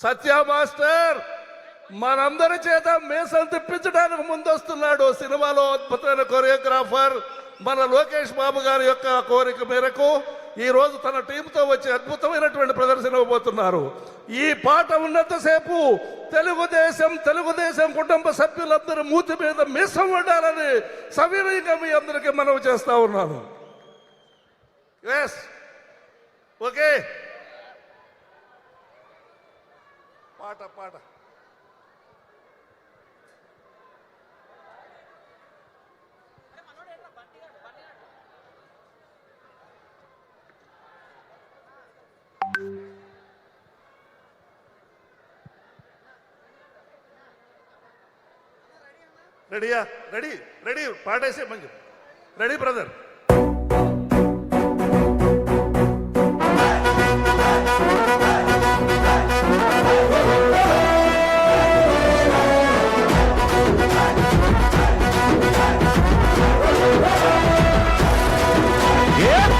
సత్య master మనందరి చేత మేసం తిప్పించడానికి ముందొస్తున్నాడు సినిమాలో అద్భుతమైన కొరియోగ్రాఫర్ మన లోకేష్ బాబు గారి యొక్క కోరిక మేరకు ఈ రోజు తన టీంతో వచ్చి అద్భుతమైనటువంటి ప్రదర్శన ఇవ్వబోతున్నారు. ఈ పాట ఉన్నంతసేపు తెలుగుదేశం తెలుగుదేశం కుటుంబ సభ్యులందరూ మూతి మీద మీసం ఉండాలని సవినయంగా మీ అందరికీ మనవి చేస్తా ఉన్నాను. ఎస్ ఓకే ಪಾಠ ಪಾಠ रेडिया रेडी रेडी पार्ट ऐसे मंजू रेडी ब्रदर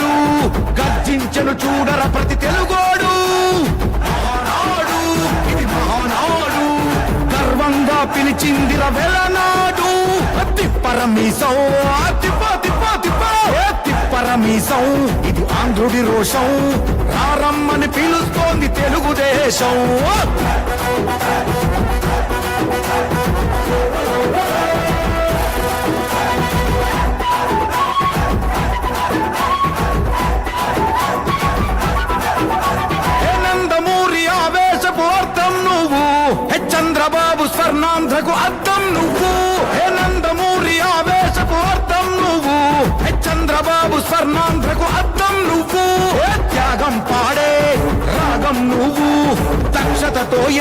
నాడు గర్జించను చూడర ప్రతి తెలుగోడు. మహానాడు ఇది మహానాడు. గర్వంగా పిలిచిందిర వెలనాడు తిప్పరమీసం తిప్ప తిప్ప తిప్ప. ఏ తిప్పరమీసం ఇది ఆంధ్రుడి రోషం. రారమ్మని పిలుస్తోంది తెలుగుదేశం.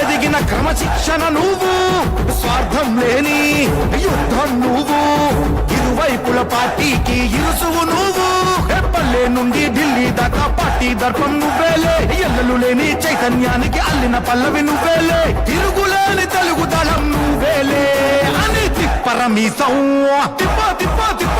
ఎదిగిన క్రమశిక్షణ నువ్వు. స్వార్థం లేని యుద్ధం నువ్వు. ఇరువైపుల పార్టీకి ఇరుసువు నువ్వు. రెప్పల్లే నుండి ఢిల్లీ దాకా పార్టీ దర్పం నువ్వేలే ఎల్లలు లేని చైతన్యానికి అల్లిన పల్లవి నువ్వేలే తిరుగులేని తెలుగు దళం నువ్వేలే అని తిప్పరమీసం తిప్ప తిప్ప తిప్ప.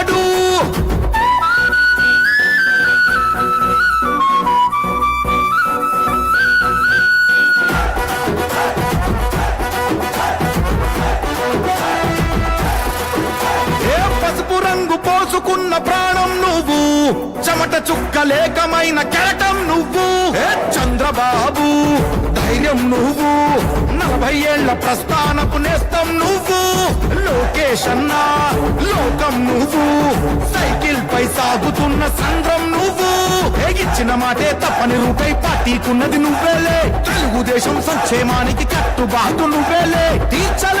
రంగు ప్రాణం నువ్వు. చెమట చుక్కలేకమైన కెరటం నువ్వు. చంద్రబాబు ధైర్యం నువ్వు. నలభై ఏళ్ళ ప్రస్థానపు నేస్తం నువ్వు. లోకేష్ అన్నా లోకం నువ్వు. సైకిల్ పై సాగుతున్న సంద్రం నువ్వు. ఇచ్చిన మాటే తప్పని రూపై పార్టీకున్నది నువ్వేలే. తెలుగుదేశం సంక్షేమానికి కట్టుబాటు నువ్వేలే. తీర్చలేనంత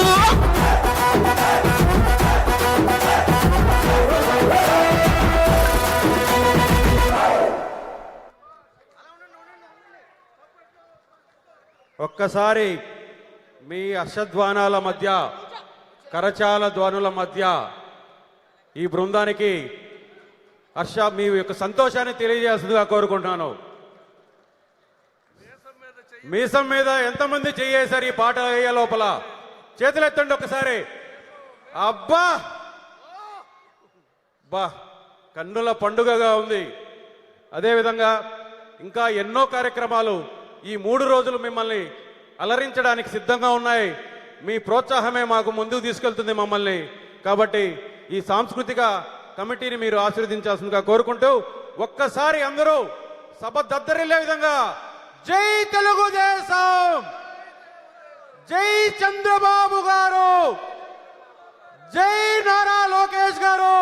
ఒక్కసారి మీ హర్షధ్వానాల మధ్య కరచాల ధ్వనుల మధ్య ఈ బృందానికి హర్ష మీ యొక్క సంతోషాన్ని తెలియజేస్తుందిగా కోరుకుంటున్నాను. మీసం మీద ఎంతమంది చెయ్యేశారు ఈ పాట వేయ లోపల? చేతులు ఎత్తండి ఒకసారి. అబ్బా! బా కన్నుల పండుగగా ఉంది. అదేవిధంగా ఇంకా ఎన్నో కార్యక్రమాలు ఈ మూడు రోజులు మిమ్మల్ని అలరించడానికి సిద్ధంగా ఉన్నాయి. మీ ప్రోత్సాహమే మాకు ముందుకు తీసుకెళ్తుంది మమ్మల్ని. కాబట్టి ఈ సాంస్కృతిక కమిటీని మీరు ఆశీర్వదించాల్సిందిగా కోరుకుంటూ ఒక్కసారి అందరూ సభ దద్దరిల్లే విధంగా జై తెలుగుదేశం! జై చంద్రబాబు గారు! జై నారా లోకేష్ గారు!